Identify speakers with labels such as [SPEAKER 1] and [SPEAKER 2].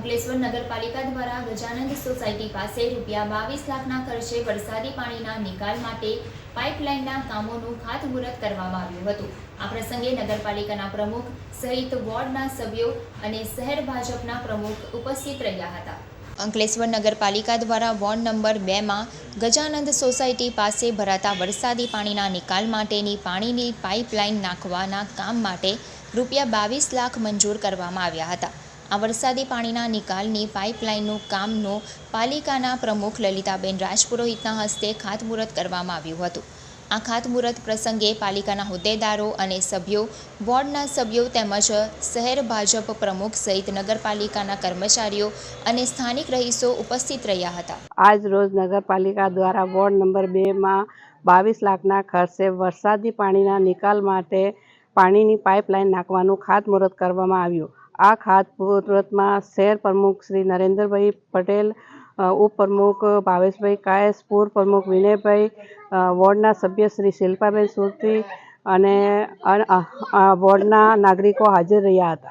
[SPEAKER 1] અંકલેશ્વર નગરપાલિકા દ્વારા ગજાનંદ સોસાયટી પાસે રૂપિયા બાવીસ લાખના ખર્ચે વરસાદી પાણીના નિકાલ માટે પાઇપલાઇનના કામોનું ખાતમુહૂર્ત કરવામાં આવ્યું હતું. આ પ્રસંગે નગરપાલિકાના પ્રમુખ સહિત વોર્ડના સભ્યો અને શહેર ભાજપના પ્રમુખ ઉપસ્થિત રહ્યા હતા. અંકલેશ્વર નગરપાલિકા દ્વારા વોર્ડ નંબર બેમાં ગજાનંદ સોસાયટી પાસે ભરાતા વરસાદી પાણીના નિકાલ માટેની પાણીની પાઇપલાઇન નાખવાના કામ માટે રૂપિયા બાવીસ લાખ મંજૂર કરવામાં આવ્યા હતા. આ વરસાદી પાણીના નિકાલની પાઇપલાઇનનું કામનું પાલિકાના પ્રમુખ લલિતાબેન રાજપુરોહિતના હસ્તે ખાતમુહૂર્ત કરવામાં આવ્યું હતું. આ ખાતમુહૂર્ત પ્રસંગે પાલિકાના હોદ્દેદારો અને સભ્યો, વોર્ડના સભ્યો તેમજ શહેર ભાજપ પ્રમુખ સહિત નગરપાલિકાના કર્મચારીઓ અને સ્થાનિક રહીશો ઉપસ્થિત રહ્યા હતા.
[SPEAKER 2] આજ રોજ નગરપાલિકા દ્વારા વોર્ડ નંબર બેમાં બાવીસ લાખના ખર્ચે વરસાદી પાણીના નિકાલ માટે પાણીની પાઇપલાઇન નાખવાનું ખાતમુહૂર્ત કરવામાં આવ્યું. આ ખાતમુહૂર્તમાં શહેર પ્રમુખ શ્રી નરેન્દ્રભાઈ પટેલ ઉપપ્રમુખ ભાવેશભાઈ કાયસ પૂર્વ પ્રમુખ વિનયભાઈ વોર્ડના સભ્ય શ્રી શિલ્પાબેન સુરતી અને વોર્ડના નાગરિકો હાજર રહ્યા હતા.